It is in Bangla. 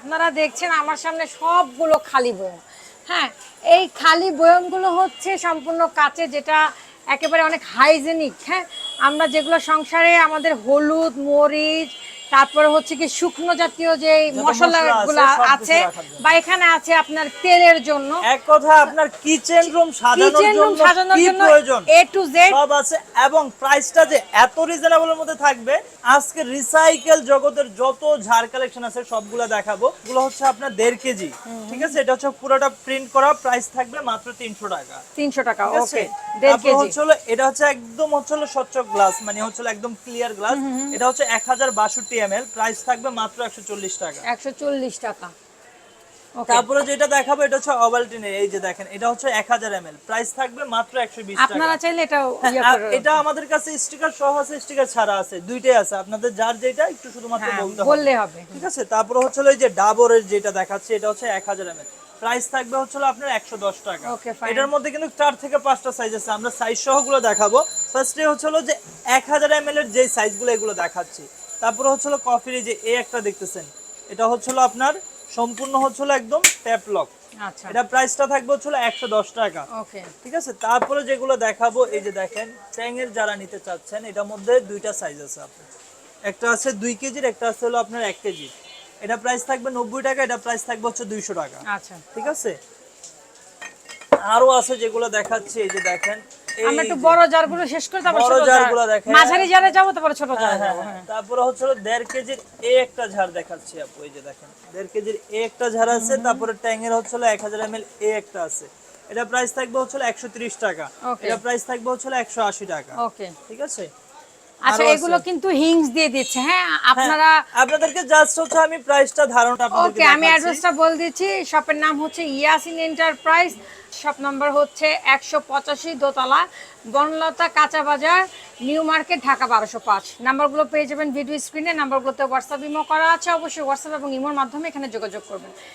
আপনারা দেখছেন আমার সামনে সবগুলো খালি বয়ম। হ্যাঁ এই খালি বয়মগুলো হচ্ছে সম্পূর্ণ কাচে, যেটা একেবারে অনেক হাইজেনিক হ্যাঁ? আমরা যেগুলো সংসারে আমাদের হলুদ, মরিচ তারপরে হচ্ছে কি শুকনো জাতীয় যে মশলা মশলাগুলো আছে বা এখানে আছে আপনার তেলের জন্য। এক কথা আপনার কিচেন রুম সাজানোর জন্য কি প্রয়োজন? এ টু জেড সব আছে এবং প্রাইসটা যে এত রিজনেবলের মধ্যে থাকবে আজকে রিসাইকেল জগতের যত ঝাড় কালেকশন আছে সবগুলো দেখাবো। এগুলো হচ্ছে আপনার দেড় কেজি। ঠিক আছে? এটা হচ্ছে পুরোটা প্রিন্ট করা প্রাইস থাকবে মাত্র তিনশো টাকা। তিনশো টাকা ওকে দেড় কেজি। হচ্ছে হলো এটা হচ্ছে একদম হচ্ছে স্বচ্ছ গ্লাস মানে হচ্ছে একদম ক্লিয়ার গ্লাস এটা হচ্ছে এক হাজার বাষট্টি এম এল প্রাইস থাকবে মাত্র একশো চল্লিশ টাকা। একশো চল্লিশ টাকা। তারপরে যেটা দেখাবো এটা হচ্ছে ওভালটিনের এই যে দেখেন এটা হচ্ছে এক হাজার এম এল প্রাইস থাকবে মাত্র একশো বিশ টাকা। আপনারা চাইলে এটা ইয়ে এটা আমাদের কাছে স্টিকার সহ আছে স্টিকার ছাড়া আছে দুইটাই আছে। আপনাদের যার যেটা একটু শুধুমাত্র হ্যাঁ, বলতে হবে। বললে হবে। ঠিক আছে? তারপরে হচ্ছে এই যে ডাবরের যেটা দেখাচ্ছে এটা হচ্ছে এক হাজার এম প্রাইস থাকবে হচ্ছে আপনার একশো দশ টাকা। Okay, fine. এটার মধ্যে কিন্তু চার থেকে পাঁচটা সাইজ আছে। আমরা সাইজ সহগুলো দেখাবো ফার্স্টে হচ্ছে যে এক হাজার এম এর যে সাইজগুলো এগুলো দেখাচ্ছি। তারপরে হচ্ছে হলো কফির এই যে এ একটা দেখতেছেন এটা হচ্ছে হলো আপনার সম্পূর্ণ হচ্ছে হলো একদম ট্যাপ লক আচ্ছা। এটা প্রাইসটা থাকবে হচ্ছে হলো একশো দশ টাকা। ওকে ঠিক আছে? তারপরে যেগুলো দেখাবো এই যে দেখেন ট্যাঙের যারা নিতে চাচ্ছেন এটার মধ্যে দুইটা সাইজ আছে আপনার। একটা আছে দুই কেজির একটা আছে হলো আপনার এক কেজি। এটা প্রাইস থাকবে নব্বই টাকা এটা প্রাইস থাকবে হচ্ছে দুইশো টাকা। আচ্ছা। ঠিক আছে? আরও আছে যেগুলো দেখাচ্ছি এই যে দেখেন আমরা একটু বড় জারগুলো শেষ করে তারপর ছোট জারগুলো দেখেন। মাঝারি জারে যাব তারপর ছোট হ্যাঁ, জারে হ্যাঁ, যাব হ্যাঁ। হচ্ছে হলো দেড় কেজির এই একটা ঝাড় দেখাচ্ছি আপু এই যে দেখেন। দেড় কেজির এই একটা ঝাড় আছে তারপরে হচ্ছে হলো এক হাজার এম এল এই একটা আছে। এটা প্রাইস থাকবে হচ্ছে হলো একশো ত্রিশ টাকা। এটা প্রাইস থাকবে হচ্ছে হলো একশো আশি টাকা। ওকে ঠিক আছে? আচ্ছা এগুলো কিন্তু হিংস দিয়ে দিচ্ছে। হ্যাঁ আপনারা আপনাদেরকে জাস্ট হচ্ছে আমি প্রাইসটা ধারণটা আপনাদেরকে ওকে আমি অ্যাড্রেসটা বলে দিচ্ছি। শপের নাম হচ্ছে ইয়াসিন এন্টারপ্রাইজ শপ নাম্বার হচ্ছে একশো পঁচাশি দোতলা বনলতা কাঁচা বাজার নিউ মার্কেট ঢাকা বারোশো পাঁচ। নাম্বারগুলো পেয়ে যাবেন ভিডিও স্ক্রিনে নাম্বারগুলোতে হোয়াটসঅ্যাপ ইমো করা আছে। অবশ্যই হোয়াটসঅ্যাপ এবং ইমোর মাধ্যমে এখানে যোগাযোগ করবেন।